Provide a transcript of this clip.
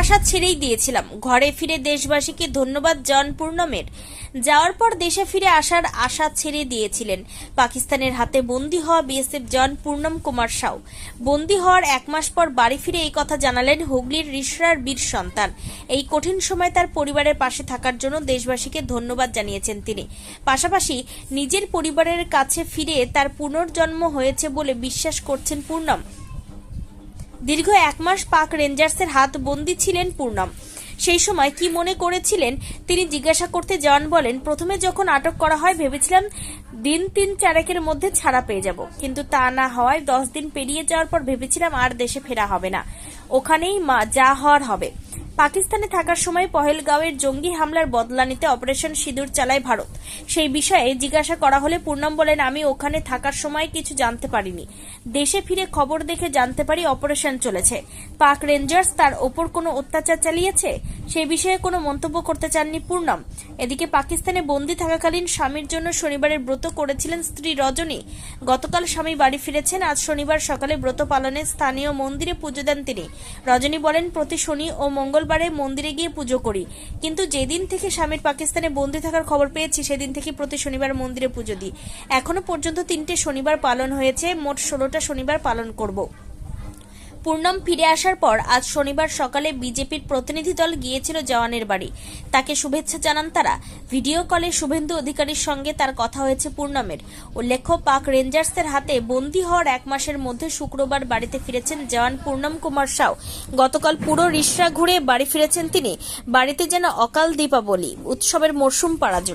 আশা ছেড়েই দিয়েছিলাম। ঘরে ফিরে দেশবাসীকে ধন্যবাদ, জন পূর্ণমের। যাওয়ার পর দেশে ফিরে আসার আশা ছেড়ে দিয়েছিলেন। পাকিস্তানের হাতে বন্দী হওয়া বিএসএফ জন পূর্ণম কুমার সাউ। বন্দী হওয়ার এক মাস পর বাড়ি ফিরে এই কথা জানালেন হুগলির রিসরার বীর সন্তান। এই কঠিন সময় তার পরিবারের পাশে থাকার জন্য দেশবাসীকে ধন্যবাদ জানিয়েছেন তিনি। পাশাপাশি নিজের পরিবারের কাছে ফিরে তার পুনর্জন্ম হয়েছে বলে বিশ্বাস করছেন পূর্ণম। দীর্ঘ এক মাস পাক রেঞ্জার্সের হাত বন্দি ছিলেন পূর্ণম। সেই সময় কি মনে করেছিলেন? তিনি জিজ্ঞাসা করতে যান বলেন, প্রথমে যখন আটক করা হয়, ভেবেছিলাম দিন তিন চারেকের মধ্যে ছাড়া পেয়ে যাব। কিন্তু তা না হওয়ায় দশ দিন পেরিয়ে যাওয়ার পর ভেবেছিলাম আর দেশে ফেরা হবে না। ওখানেই যা হওয়ার হবে। পাকিস্তানে থাকার সময় পহেলগাঁওয়ের জঙ্গি হামলার বদলা নিতে অপারেশন সিঁদুর চালায় ভারত। সেই বিষয়ে জিজ্ঞাসা করা হলে পূর্ণম বলেন, আমি ওখানে থাকার সময় কিছু জানতে পারিনি। দেশে ফিরে খবর দেখে জানতে পারি অপারেশন চলেছে। পাক রেঞ্জার্স তার ওপর কোনো অত্যাচার চালিয়েছে? সেই বিষয়ে কোনো মন্তব্য করতে চাননি পূর্ণম। এদিকে পাকিস্তানে বন্দি থাকাকালীন স্বামীর জন্য শনিবারের ব্রত করেছিলেন স্ত্রী রজনী। গতকাল স্বামী বাড়ি ফিরেছেন। আজ শনিবার সকালে ব্রত পালনে স্থানীয় মন্দিরে পুজো দেন তিনি। রজনী বলেন, প্রতি শনি ও মঙ্গলবারে মন্দিরে গিয়ে পুজো করি। কিন্তু যেদিন থেকে স্বামীর পাকিস্তানে বন্দি থাকার খবর পেয়েছি, সেদিন থেকে প্রতি শনিবার মন্দিরে পুজো দিই। এখনও পর্যন্ত তিনটে শনিবার পালন হয়েছে, মোট ষোলোটা শনিবার পালন করব। পূর্ণম ফিরে আসার পর আজ শনিবার সকালে বিজেপির প্রতিনিধি দল গিয়েছিল জওয়ানের বাড়ি। তাকে শুভেচ্ছা জানান তারা। ভিডিও কলে শুভেন্দু অধিকারীর সঙ্গে তার কথা হয়েছে পূর্ণমের। উল্লেখ্য, পাক রেঞ্জার্সের হাতে বন্দী হওয়ার এক মাসের মধ্যে শুক্রবার বাড়িতে ফিরেছেন জওয়ান পূর্ণম কুমার সাউ। গতকাল পুরো রিসরা ঘুরে বাড়ি ফিরেছেন তিনি। বাড়িতে যেন অকাল দীপাবলি, উৎসবের মরশুম পাড়া জুড়ে।